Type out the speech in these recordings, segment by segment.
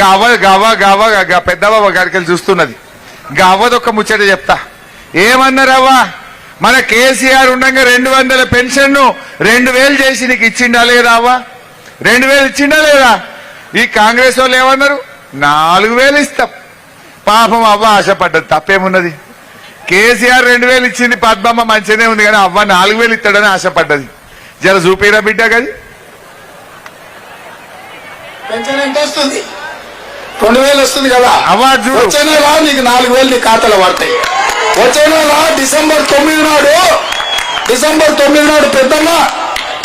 గవ్వ గవ గవ పెద్దవ్వ గారికి వెళ్ళి చూస్తున్నది. గవ్వదొక్క ముచ్చట చెప్తా. ఏమన్నారవ్వా మన కేసీఆర్ ఉండగా రెండు వందల పెన్షన్ను రెండు వేలు చేసి నీకు ఇచ్చిండా లేదా అవ్వా? రెండు వేలు ఇచ్చిండా లేదా? ఈ కాంగ్రెస్ వాళ్ళు ఏమన్నారు? నాలుగు వేలు ఇస్తాం. పాపం అవ్వ ఆశపడ్డది తప్పేమున్నది? కేసీఆర్ రెండు వేలు ఇచ్చింది పద్మమ్మ మంచిగానే ఉంది కానీ అవ్వ నాలుగు వేలు ఇస్తాడని ఆశపడ్డది. జర చూపిరా బిడ్డ కదా పెన్షన్ ఎంత వస్తుంది? రెండు వేలు వస్తుంది కదా. అవ్వ చూడు. వచ్చే నెల నీకు నాలుగు వేలు నీ ఖాతాలో పడతాయి. వచ్చే నెల డిసెంబర్ తొమ్మిది నాడు. డిసెంబర్ తొమ్మిది నాడు పెద్దమ్మ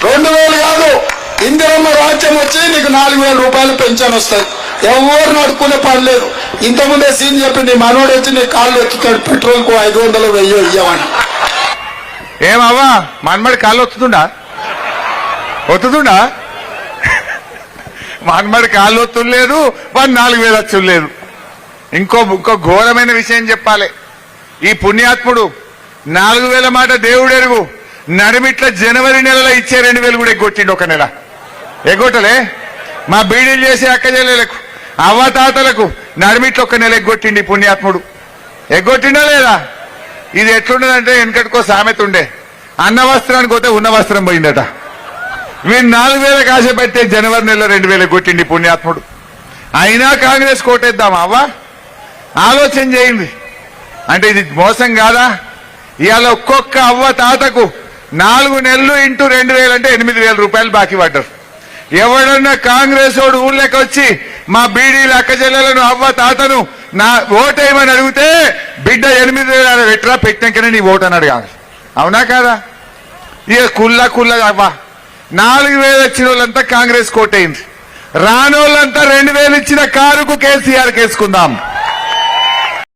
రెండు వేలు కాదు. ఇందిరమ్మ రాజ్యం వచ్చి నీకు నాలుగు వేల రూపాయలు పెన్షన్ వస్తుంది ఎవరు నడుకునే పని లేదు. ఇంతకుముందే సీన్ చెప్పి నీ మనోడు వచ్చి నీ కాళ్ళు ఎత్తుతాడు పెట్రోల్కు ఐదు వందలు వెయ్యి ఇయ్యమని. ఏమవ్వా మన్మడి కాళ్ళు ఒత్తుతుండా? ఒత్తుతుండా? మన్మడి కాళ్ళు లేదు వాడు నాలుగు వేలు వచ్చులేదు ఇంకో ఇంకో ఘోరమైన విషయం చెప్పాలి. ఈ పుణ్యాత్ముడు నాలుగు వేల మాట దేవుడు ఎరుగు నడిమిట్ల జనవరి నెలలో ఇచ్చే రెండు వేలు కూడా ఎగ్గొట్టిండు ఒక నెల. ఎగ్గొట్టలే? మా బీడీలు చేసే అక్క చెల్లెలకు అవ్వతాతలకు నడిమిట్ల ఒక నెల ఎగ్గొట్టిండి ఈ పుణ్యాత్ముడు. ఎగ్గొట్టిండా లేదా? ఇది ఎట్లుండదంటే వెనకటికో సామెత ఉండే. అన్న వస్త్రానికి పోతే ఉన్న వస్త్రం పోయిందట. వీడు నాలుగు వేల కాశ పెట్టే జనవరి నెలలో రెండు వేలు కొట్టిండి పుణ్యాత్ముడు. అయినా కాంగ్రెస్ కోటేద్దాం అవ్వా? ఆలోచన చేయండి. అంటే ఇది మోసం కాదా? ఇవాళ ఒక్కొక్క అవ్వ తాతకు నాలుగు నెలలు ఇంటూ రెండు వేలు అంటే ఎనిమిది వేల రూపాయలు బాకీ పడ్డారు. ఎవడన్నా కాంగ్రెస్ వాడు ఊళ్ళకి వచ్చి మా బీడీల అక్కచెల్లెలను అవ్వ తాతను నా ఓటేయమని అడిగితే బిడ్డ ఎనిమిది వేల పెట్టరా పెట్టినాకనే నీ ఓటు అని అడగాలి. అవునా కాదా? ఇక కుల్ల కుల్ల అవ్వా. నాలుగు వేలు వచ్చిన వాళ్ళంతా కాంగ్రెస్ కోటైంది రానోళ్ళంతా రెండు వేలు ఇచ్చిన కారుకు కేసీఆర్ కేసుకుందాం.